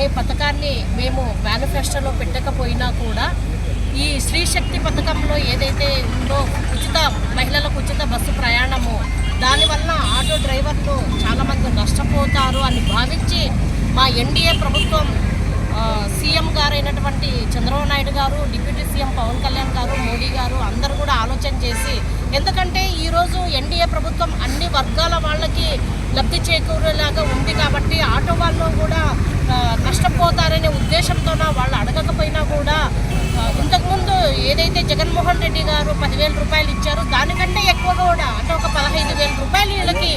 అనే పథకాన్ని మేము మేనిఫెస్టోలో పెట్టకపోయినా కూడా ఈ స్త్రీ శక్తి పథకంలో ఏదైతే ఉందో ఉచిత మహిళలకు ఉచిత బస్సు ప్రయాణము దానివల్ల ఆటో డ్రైవర్లు చాలామంది నష్టపోతారు అని భావించి మా ఎన్డీఏ ప్రభుత్వం సీఎం గారైనటువంటి చంద్రబాబు నాయుడు గారు డిప్యూటీ సీఎం పవన్ కళ్యాణ్ గారు మోడీ గారు అందరూ కూడా ఆలోచన చేసి ఎందుకంటే ఈరోజు ఎన్డీఏ ప్రభుత్వం అన్ని వర్గాల వాళ్ళకి లబ్ధి చేకూరేలాగా ఉంది కాబట్టి ఆటో వాళ్ళు కూడా నష్టపోతారనే ఉద్దేశంతోన వాళ్ళు అడగకపోయినా కూడా ఇంతకుముందు ఏదైతే జగన్మోహన్ రెడ్డి గారు పదివేల రూపాయలు ఇచ్చారో దానికంటే ఎక్కువ కూడా అంటే ఒక పదహైదు వేల రూపాయలు వీళ్ళకి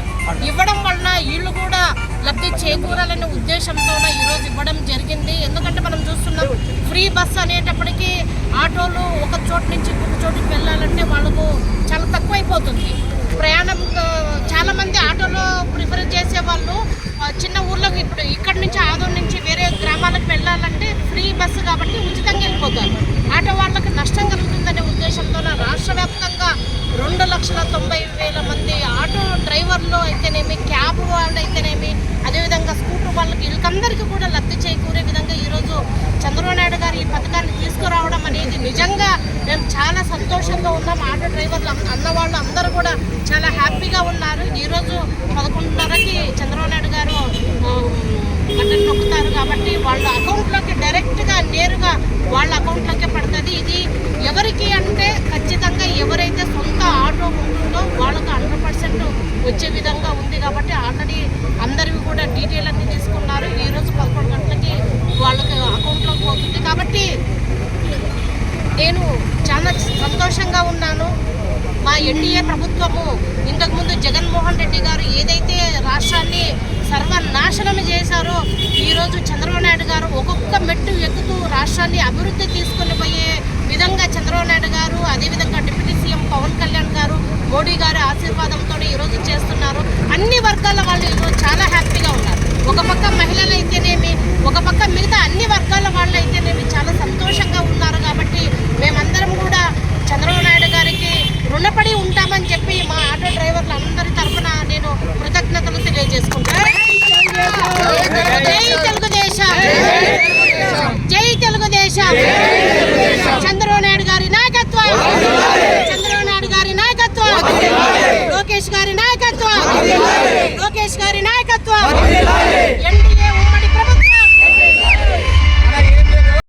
ఇవ్వడం వలన వీళ్ళు కూడా లబ్ధి చేకూరాలనే ఉద్దేశంతో ఈరోజు ఇవ్వడం జరిగింది. ఎందుకంటే మనం చూస్తున్నాం ఫ్రీ బస్ అనేటప్పటికీ ఆటోలు ఒక చోటు నుంచి ఇంకొక చోటుకి వెళ్ళాలంటే వాళ్ళకు చాలా తక్కువైపోతుంది. ప్రయాణం చాలామంది ఆటోలో లక్షల తొంభై వేల మంది ఆటో డ్రైవర్లు అయితేనేమి క్యాబ్ వాళ్ళు అయితేనేమి అదేవిధంగా స్కూటర్ వాళ్ళకి వీళ్ళకందరికీ కూడా లబ్ధి చేకూరే విధంగా ఈరోజు చంద్రబాబు నాయుడు గారు ఈ పథకాన్ని తీసుకురావడం అనేది నిజంగా మేము చాలా సంతోషంగా ఉన్నాం. ఆటో డ్రైవర్లు అన్న- అన్నవాళ్ళు అందరూ కూడా చాలా హ్యాపీగా ఉన్నారు. ఈరోజు పదకొండున్నరకి చంద్రబాబు నాయుడు గారు బట్టలు నొక్కుతారు కాబట్టి వాళ్ళ అకౌంట్లోకి డైరెక్ట్గా నేరుగా వాళ్ళ అకౌంట్ నేను చాలా సంతోషంగా ఉన్నాను. మా ఎన్డీఏ ప్రభుత్వము ఇంతకుముందు జగన్మోహన్ రెడ్డి గారు ఏదైతే రాష్ట్రాన్ని సర్వనాశనం చేశారో ఈరోజు చంద్రబాబు నాయుడు గారు ఒక్కొక్క మెట్టు ఎక్కుతూ రాష్ట్రాన్ని అభివృద్ధి తీసుకుని పోయే విధంగా చంద్రబాబు నాయుడు గారు అదేవిధంగా డిప్యూటీ సీఎం పవన్ కళ్యాణ్ గారు మోడీ గారి ఆశీర్వాదంతో ఈరోజు చేస్తున్నారు. అన్ని వర్గాల వాళ్ళు ఈరోజు చాలా హ్యాపీగా ఉన్నారు. ఒక పక్క మహిళలు అయితేనేమి ఒక పక్క మిగతా అన్ని వర్గాలు Yeah.